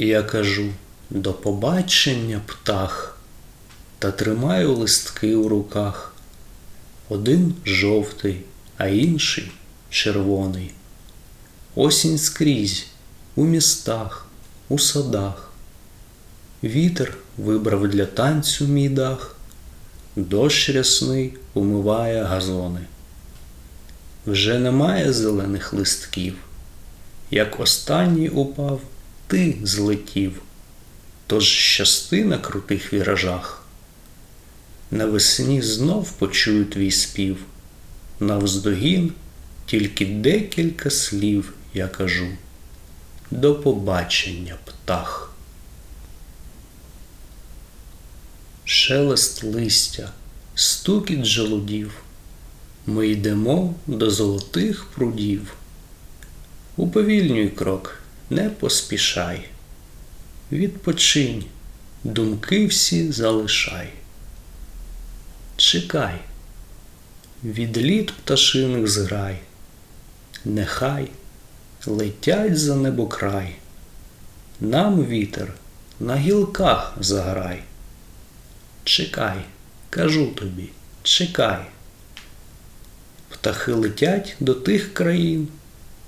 Я кажу до побачення, птах, та тримаю листки у руках. Один жовтий, а інший червоний. Осінь скрізь, у містах, у садах. Вітер вибрав для танцю мій дах, дощ рясний умиває газони. Вже немає зелених листків, як останній упав, ти злетів, тож щасти на крутих віражах. Навесні знов почую твій спів, навздогін тільки декілька слів я кажу. До побачення, птах. Шелест листя, стукіт желудів. Ми йдемо до золотих прудів. Уповільнюй крок, не поспішай. Відпочинь, думки всі залишай. Чекай, від літ пташиних зграй, нехай летять за небокрай. Нам вітер на гілках заграй. Чекай, кажу тобі, чекай. Птахи летять до тих країн,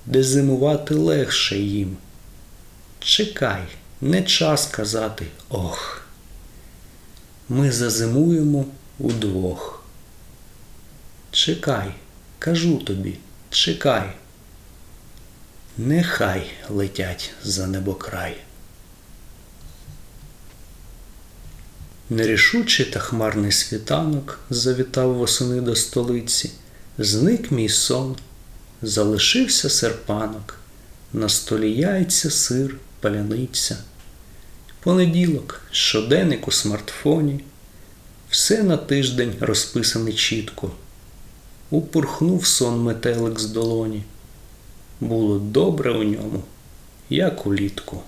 де зимувати легше їм. Чекай, не час казати ох. Ми зазимуємо удвох. Чекай, кажу тобі, чекай. Нехай летять за небокрай. Нерішучий та хмарний світанок завітав восени до столиці, зник мій сон, залишився серпанок, на столі яйця, сир, паляниця. Понеділок, щоденник у смартфоні, все на тиждень розписане чітко. Упорхнув сон метелик з долоні. Було добре у ньому, як улітку.